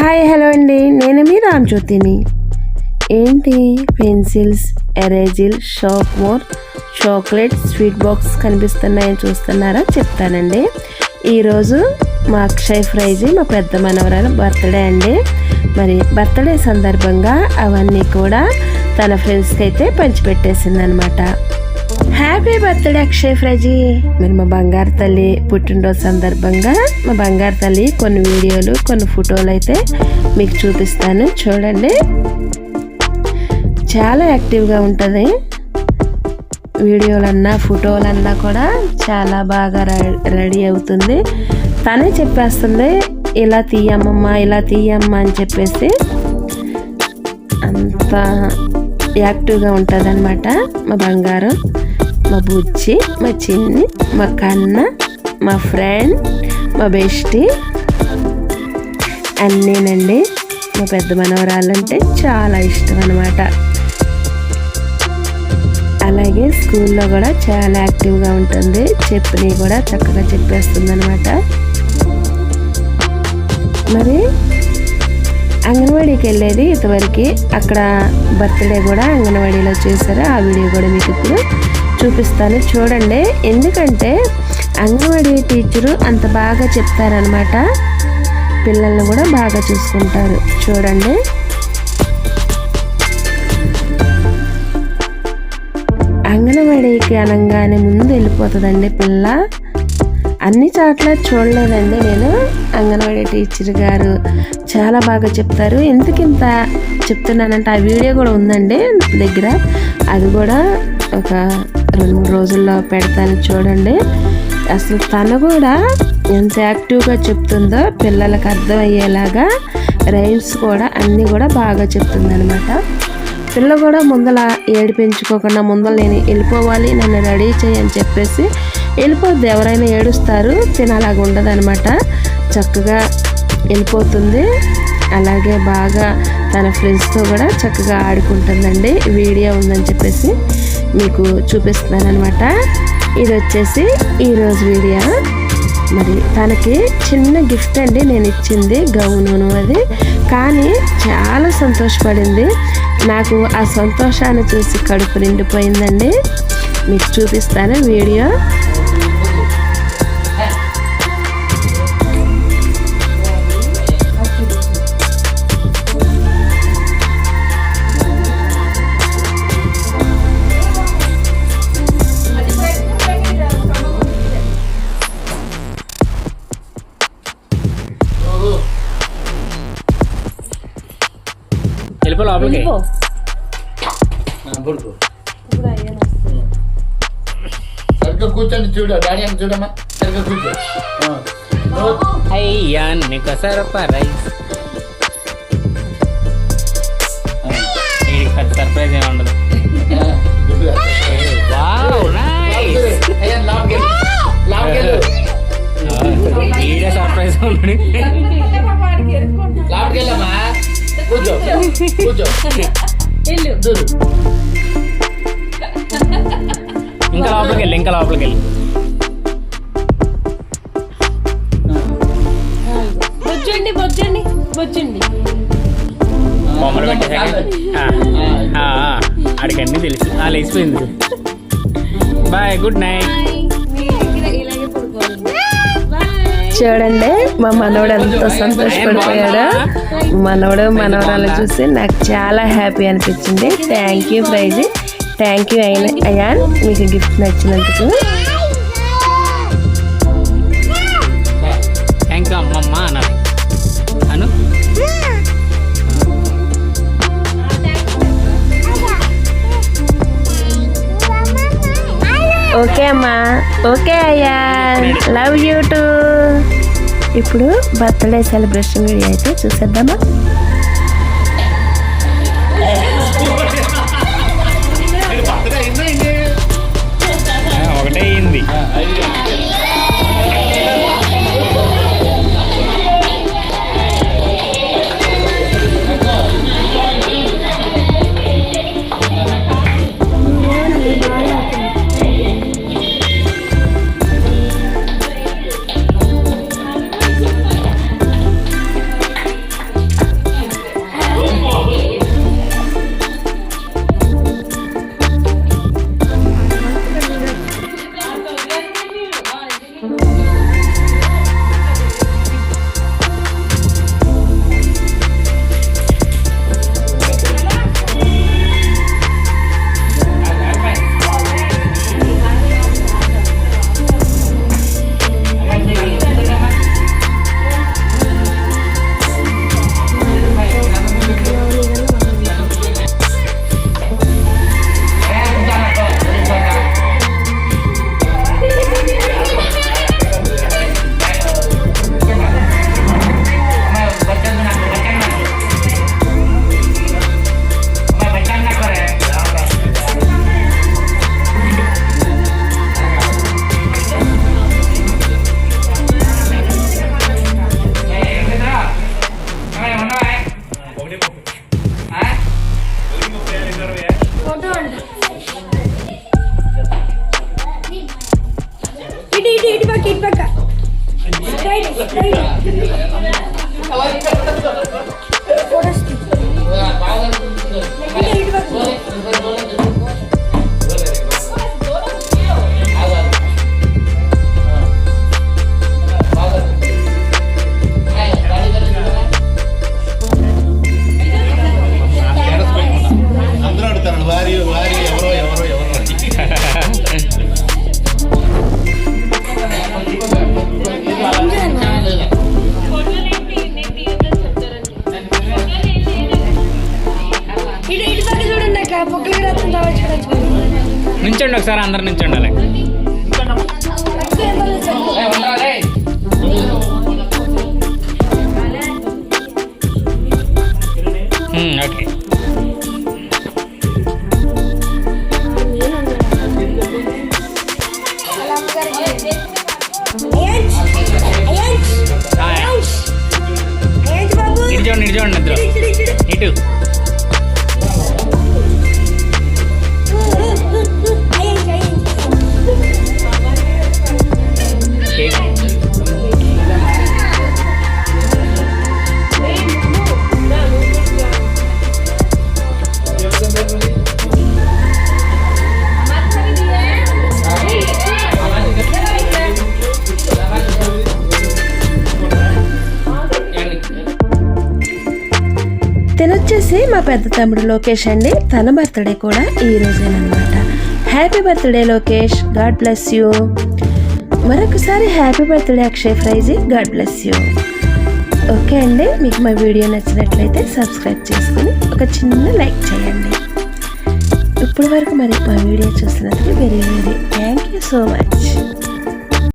Hi hello అండి. నేను మీ రామ్జ్యోతిని. ఏంటి pencils erasers sharpener chocolate sweet box కనిపిస్తున్నాయని చూస్తున్నారా చెప్తానండి. ఈరోజు మా అక్షయ్ ఫ్రైజీ మా పెద్ద మనవరాలు బర్త్డే అండి. మరి బర్త్డే సందర్భంగా అవన్నీ కూడా తన ఫ్రెండ్స్కి అయితే పంచిపెట్టేసింది అనమాట హ్యాపీ బర్త్డే అక్షయ్ ఫ్రజీ మరి మా బంగారు తల్లి పుట్టినరోజు సందర్భంగా మా బంగారు తల్లి కొన్ని వీడియోలు కొన్ని ఫోటోలు అయితే మీకు చూపిస్తాను. చూడండి. చాలా యాక్టివ్గా ఉంటుంది. వీడియోలన్నా ఫోటోలన్నా కూడా చాలా బాగా రెడీ అవుతుంది. తనే చెప్పేస్తుంది ఇలా తీయమ్మమ్మా ఇలా తీయమ్మా అని చెప్పేసి. అంత యాక్టివ్గా ఉంటుంది అనమాట మా బంగారం. మా బుజ్జి మా చిన్ని మా కన్న మా ఫ్రెండ్ మా బెస్టీ. అన్నీనండి మా పెద్ద మనవరాలంటే చాలా ఇష్టం అనమాట అలాగే స్కూల్లో కూడా చాలా యాక్టివ్గా ఉంటుంది. చెప్పినవి కూడా చక్కగా చెప్పేస్తుంది అనమాట మరి అంగన్వాడీకి వెళ్ళేది ఇంతవరకు. అక్కడ బర్త్డే కూడా అంగన్వాడీలో చేశారు. ఆ వీడియో కూడా మీకు ఇప్పుడు చూపిస్తాను చూడండి. ఎందుకంటే అంగన్వాడీ టీచరు అంత బాగా చెప్తారనమాట పిల్లల్ని కూడా బాగా చూసుకుంటారు. చూడండి. అంగన్వాడీకి అనగానే ముందు వెళ్ళిపోతుందండి పిల్ల. అన్ని చోట్ల చూడలేదండి నేను. అంగన్వాడీ టీచర్ గారు చాలా బాగా చెప్తారు. ఎందుకు ఇంత చెప్తున్నానంటే ఆ వీడియో కూడా ఉందండి దగ్గర. అది కూడా ఒక రెండు మూడు రోజుల్లో పెడతాను చూడండి. అసలు తను కూడా ఎంత యాక్టివ్గా చెప్తుందో పిల్లలకు అర్థమయ్యేలాగా రైమ్స్ కూడా అన్నీ కూడా బాగా చెప్తుందనమాట పిల్ల కూడా ముందల ఏడిపించుకోకుండా ముందల నేను వెళ్ళిపోవాలి నన్ను రెడీ చేయని చెప్పేసి వెళ్ళిపోద్ది. ఎవరైనా ఏడుస్తారు తినలాగా ఉండదనమాట చక్కగా వెళ్ళిపోతుంది. అలాగే బాగా తన ఫ్రెండ్స్తో కూడా చక్కగా ఆడుకుంటుందండి. వీడియో ఉందని చెప్పేసి మీకు చూపిస్తున్నాను అనమాట ఇది వచ్చేసి ఈరోజు వీడియో. మరి తనకి చిన్న గిఫ్ట్ అండి నేను ఇచ్చింది గౌను అది. కానీ చాలా సంతోషపడింది. నాకు ఆ సంతోషాన్ని చూసి కడుపు నిండిపోయిందండి. మీకు చూపిస్తాను వీడియో. లోపలికి పడుకో సరిగ్గా కూర్చొని చూడు డాడీ అని చూడమ్మా సరిగ్గా కూర్చో ఆ. అయ్యా నీకు సర్ప్రైజ్ ఇంకా లోపలికి వెళ్ళి ఇంకా లోపలికి వెళ్ళి. బొజ్జండి బొజ్జండి బొజ్జండి. బొమ్మలు పెట్టేసాక? ఆడికి అన్నీ తెలుసు. ఆ లేచిపోయింది. Bye good night. చూడండి మా మనవడు ఎంతో సంతోషపడిపోయాడు. మనవడు మనవరాలు చూసి నాకు చాలా హ్యాపీ అనిపించింది. Thank you prize thank you అయిన అయాన్. మీకు గిఫ్ట్ నచ్చినందుకు. థ్యాంక్ యూ అమ్మమ్మ అన్న అను? ఓకే అమ్మా. Okay Ayaan. Love you too ఇప్పుడు బర్త్డే సెలబ్రేషన్ వీడియో అయితే చూసేద్దామా? टिपका అయ్యాంష్, అయ్యాంష్, ఆ, అయ్యాంష్. అయ్యాంష్ బాబు ఇటు చూడండి ఇటు చూడండి ఇద్దరు ఇటు, తినొచ్చేసి మా పెద్ద తమ్ముడు లోకేష్ అండి. తన బర్త్డే కూడా ఈ రోజేనమాట happy birthday Lokesh. God bless you మరొకసారి హ్యాపీ బర్త్డే అక్షయ్ ఫ్రైజీ గాడ్ బ్లెస్ యూ ఓకే అండి. మీకు మా వీడియో నచ్చినట్లయితే సబ్స్క్రైబ్ చేసుకుని ఒక చిన్న లైక్ చేయండి. ఇప్పటి వరకు మరి మా వీడియో చూసినందుకు very very thank you so much